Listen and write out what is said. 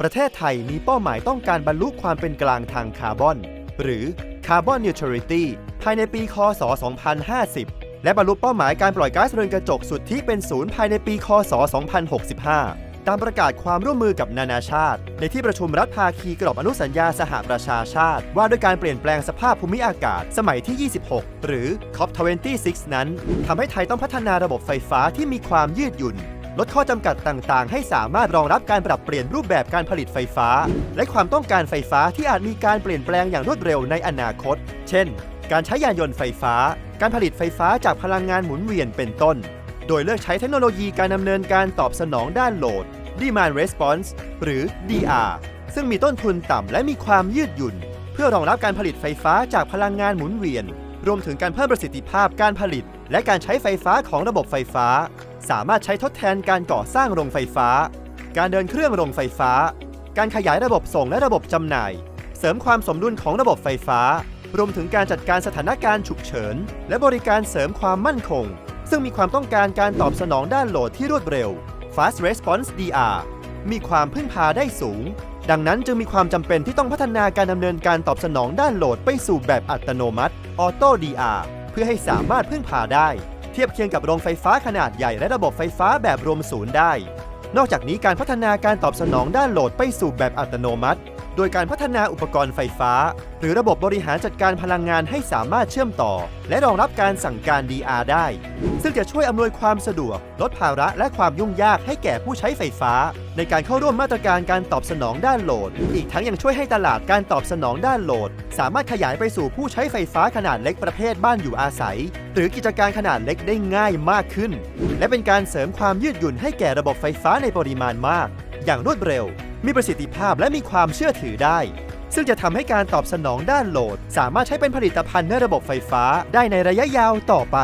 ประเทศไทยมีเป้าหมายต้องการบรรลุความเป็นกลางทางคาร์บอน หรือ Carbon Neutrality ภายในปี คศ 2050 และบรรลุเป้าหมายการปล่อยก๊าซเรือนกระจกสุดทธิเป็นศูนย์ภายในปี คศ 2065 ตามประกาศความร่วมมือกับนานาชาติ ในที่ประชุมรัฐภาคีกรอบอนุสัญญาสหประชาชาติ ว่าด้วยการเปลี่ยนแปลงสภาพภูมิอากาศสมัยที่ 26 หรือ COP26 นั้นทำให้ไทยต้องพัฒนาระบบไฟฟ้าที่มีความยืดหยุ่น ลดข้อจำกัดต่างๆ ให้สามารถรองรับการปรับเปลี่ยนรูปแบบการผลิตไฟฟ้า และความต้องการไฟฟ้าที่อาจมีการเปลี่ยนแปลงอย่างรวดเร็วในอนาคต เช่น การใช้ยานยนต์ไฟฟ้า การผลิตไฟฟ้าจากพลังงานหมุนเวียนเป็นต้น โดยเลือกใช้เทคโนโลยีการดำเนินการตอบสนองด้านโหลด Demand Response หรือ DR ซึ่งมีต้นทุนต่ำและมีความยืดหยุ่น เพื่อรองรับการผลิตไฟฟ้าจากพลังงานหมุนเวียน รวมถึงการเพิ่มประสิทธิภาพการผลิต และการใช้ไฟฟ้าของระบบไฟฟ้า สามารถใช้ทดแทนการก่อสร้างโรงไฟฟ้า การเดินเครื่องโรงไฟฟ้า การขยายระบบส่งและระบบจำหน่าย เสริมความสมดุลของระบบไฟฟ้า รวมถึงการจัดการสถานการณ์ฉุกเฉิน และบริการเสริมความมั่นคง ซึ่งมีความต้องการการตอบสนองด้านโหลดที่รวดเร็ว Fast Response DR มีความพึ่งพาได้สูง ดังนั้นจึงมีความจำเป็นที่ต้องพัฒนาการดำเนินการตอบสนองด้านโหลดไปสู่แบบอัตโนมัติ Auto DR เพื่อให้สามารถพึ่งพาได้ ทียบเคียงกับโรงไฟฟ้าขนาดใหญ่และระบบไฟฟ้าแบบรวมศูนย์ได้ นอกจากนี้การพัฒนาการตอบสนองด้านโหลดไปสู่แบบอัตโนมัติ โดยการพัฒนาอุปกรณ์ไฟฟ้า หรือระบบบริหารจัดการพลังงานให้สามารถเชื่อมต่อ และรองรับการสั่งการ DR ได้ ซึ่งจะช่วยอำนวยความสะดวก ลดภาระและความยุ่งยากให้แก่ผู้ใช้ไฟฟ้า ในการเข้าร่วมมาตรการการตอบสนองด้านโหลด อีกทั้งยังช่วยให้ตลาดการตอบสนองด้านโหลด สามารถขยายไปสู่ผู้ใช้ไฟฟ้าขนาดเล็กประเภทบ้านอยู่อาศัย หรือกิจการขนาดเล็กได้ง่ายมากขึ้น และเป็นการเสริมความยืดหยุ่นให้แก่ระบบไฟฟ้าในปริมาณมาก อย่างรวดเร็ว มีประสิทธิภาพและมีความเชื่อถือได้ ซึ่งจะทำให้การตอบสนองด้านโหลด สามารถใช้เป็นผลิตภัณฑ์ในระบบไฟฟ้าได้ในระยะยาวต่อไป